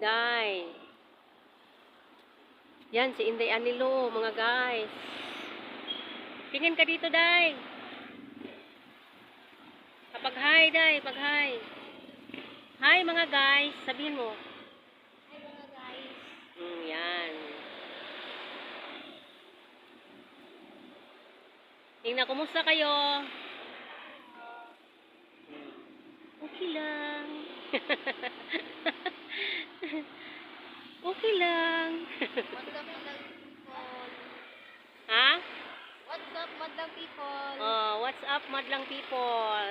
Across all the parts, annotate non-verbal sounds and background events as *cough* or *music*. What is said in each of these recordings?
Inday. Yan, si Inday Anilo, mga guys. Tingin ka dito, Day. Kapag hi, Day, pag hi. Hi, mga guys. Sabihin mo. Hi mga guys. Mm, yan. Tingnan, kumusta kayo? Okay lang. *laughs* okay lang. What's up madlang people? ha? What's up madlang people? Oh, what's up, madlang people?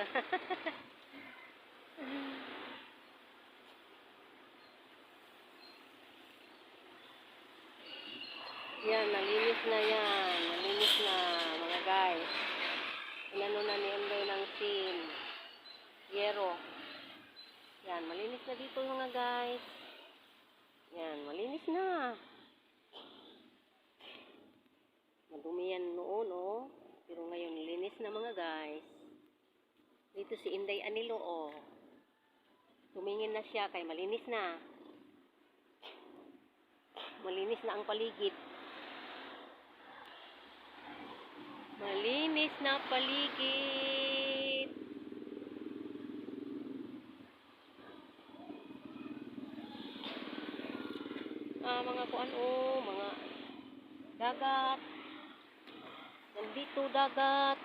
*laughs* yan, nalinis na yan. Nalinis na, mga guys. Inano na ni Endoy ng sin. Yero. Yan, malinis na dito mga guys. Yan, malinis na. Madumi yan noon, oh. Pero ngayon, linis na mga guys. Dito si Inday Anilo, oh. Tumingin na siya kay malinis na. Malinis na ang paligid. Malinis na paligid. Ah, mga kuan oh, mga dagat. Nandito dagat.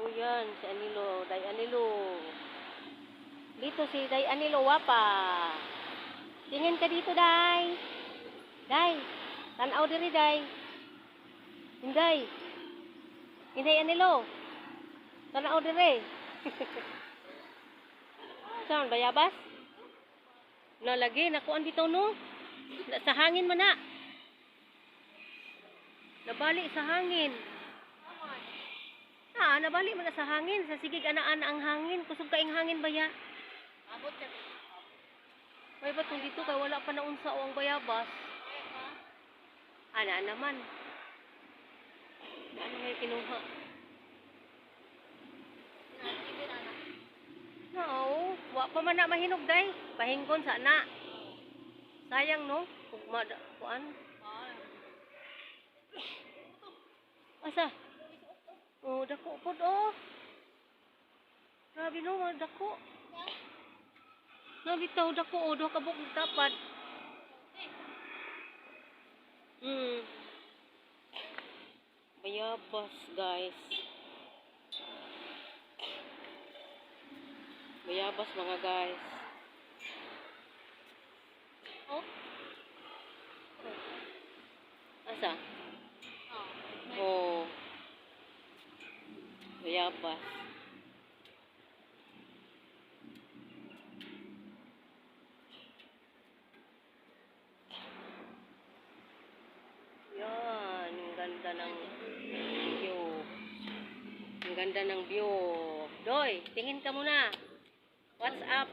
Oh yan, si Anilo, Day Anilo. Dito si Day Anilo, wapa. Tingin ka dito, Day. Day, tanaw diri, Day. Hinday. Hinday Anilo. Tanaw diri. *laughs* Saan, bayabas? Nalagi, nakuan dito, no? Sa hangin man na. Nabali sa hangin. Ah, nabali man na sa hangin. Sa sigig ana-ana ang hangin. Kusog kaing hangin ba ya? Abot ka. May ba tong dito kay wala pa na unsa o ang bayabas. Ana naman. Ano may kinuha? Na na. No, wa pa man na mahinog day. Pahinggon sa na. Sayang no? Kung mada, kuan. Asa? Oh, dako pod oh. Grabe no, mga dako. Nabitaw dako oh, do kabuk tapad. Hmm. Bayabas, guys. Bayabas mga guys. Oh. Asa? Oh. Oh. Bayabas. Yan, ang ganda ng view. Ang ganda ng view. Doy, tingin ka muna. What's up,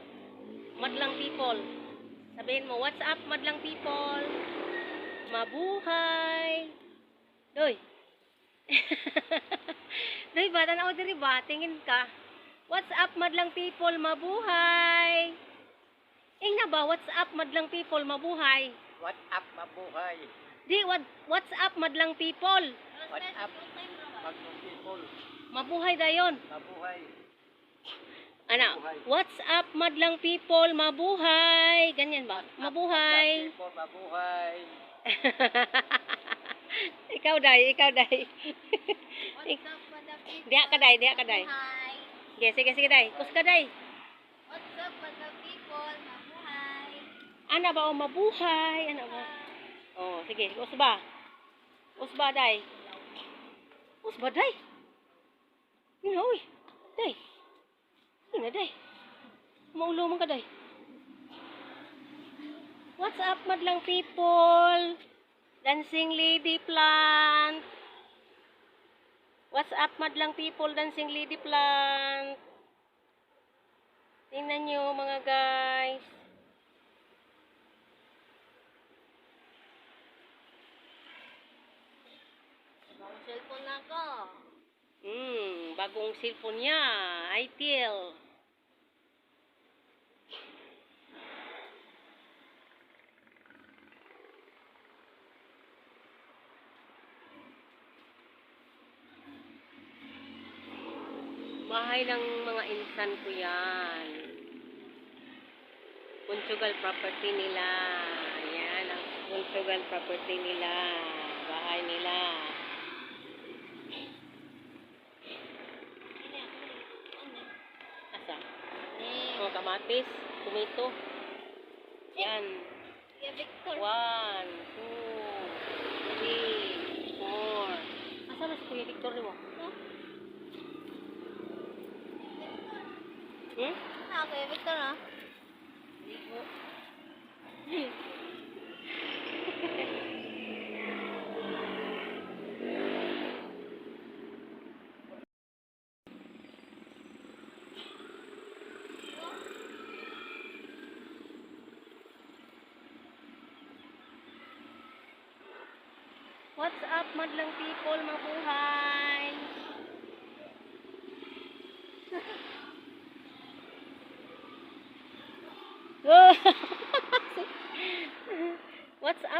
madlang people? Sabihin mo, what's up, madlang people? Mabuhay! Doy! Doy ba? Tanaw diri ba? Tingin ka. What's up, madlang people? Mabuhay! Ing na ba? What's up, madlang people? Mabuhay! What up, mabuhay? Di, what, what's up, madlang people? What up, magnong people? Mabuhay dayon. Mabuhay. Ana, Mabuhay. what's up, madlang people? Mabuhay! Ganyan ba? Mabuhay! Magnong people, mabuhay. *laughs* ikaw day, ikaw day. *laughs* Diya ka day, diya ka day. Hi. Sige, sige, sige day. Kus ka day. What's up madlang people? Mabuhay. Ana ba o mabuhay? Ana ba? Oh, sige, usba. Usba day. Usba day. Ina uy. Day. Ina day. Maulo man ka day. What's up, madlang people? Dancing lady plant. What's up, madlang people? Dancing lady plant. Tingnan nyo, mga guys. Ang cellphone na ko. Hmm, bagong cellphone niya. ITEL. Bahay ng mga insan ko yan. Conjugal property nila. Ayan, ang conjugal property nila. Bahay nila. Asa? Mga kamatis, tomato. Yan. One, two, three, four. Asa na si Kuya Victor mo? Hmm? Ah, Kuya Victor ah. What's up, madlang people, mabuhay? *laughs*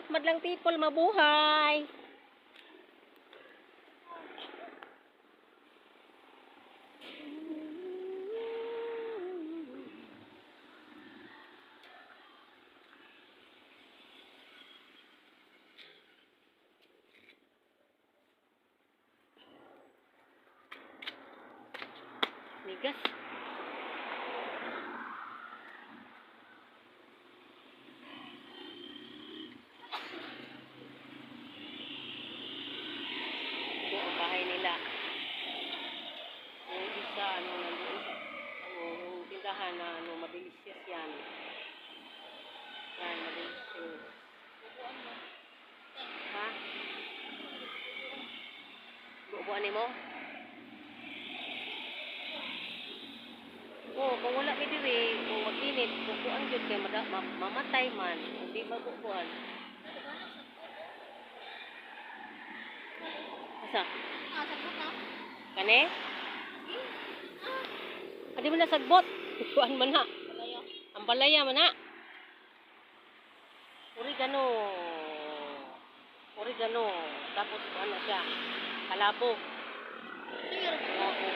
Up, madlang people, mabuhay? Migas. Ito ang bahay nila. Yung isa, ano, nandun, ano, yung tindahan na, ano, mabilis yan. Yan, mabilis Ha? Buubuan mo? Oo, kung wala may diri, kung mag-init, bukuan yun kay mada, ma, mamatay man, hindi mabukuan. Asa? Ah, sagot na. Kane? Adi mo na sagbot. *laughs* Kuan man na. Balaya. Ang balaya man na. Oregano. Oregano. Tapos ano siya? Kalabo. Kalabo.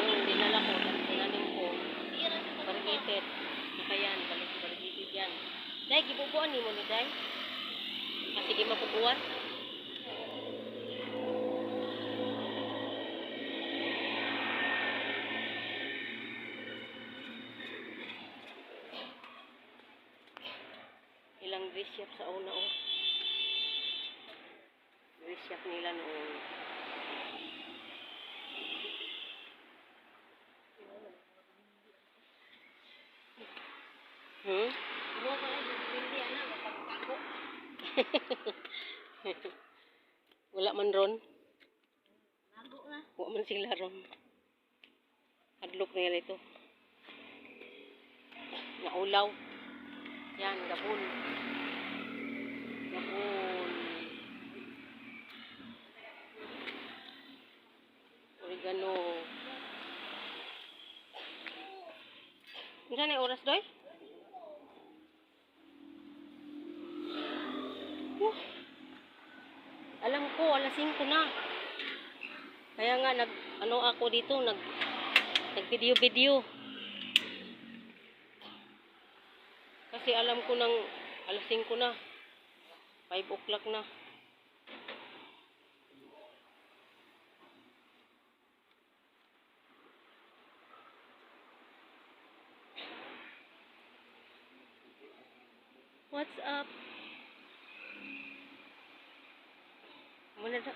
Yung dinala ko, tinanim ko. Variegated. Saka yan, balik variegated yan. Day, gibubuan ni mo ni Day. Ah, sige, mapubuan. Ilang shop sa una oh. Shop nila noon. Hmm? *laughs* Wala man ron. Wala man sila ron. Adlok nila ito. Naulaw. Yan, gapon. Gapon. Oregano. Ano na oras doy? Huh. Alam ko, alas 5 na. Kaya nga nag ano ako dito nag nag video video. Kasi alam ko nang alas 5 na. 5 o'clock na. What's up? Muna na.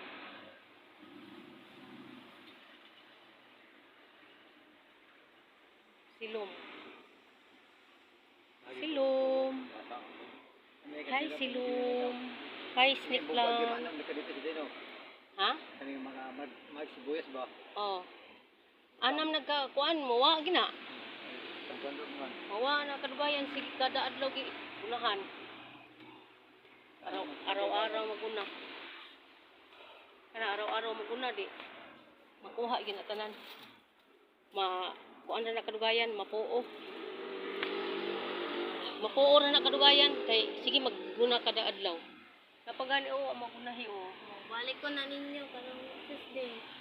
Silom. Silom. Hi, Silom. Hi, Snake lang. Ha? Kani mga mag, sibuyas ba? Oh. Anam nagka kuan mo wa gina. Mawa na kadubayan sige kada adlaw gi unahan. Araw araw-araw maguna. Kana araw-araw maguna di. Makuha gina tanan. Ma kuan na kadugayan mapuo. Mapuo ra na kadugayan kay sige magguna kada adlaw. Kapag gani o magunahi o. Balik ko na ninyo karong Tuesday.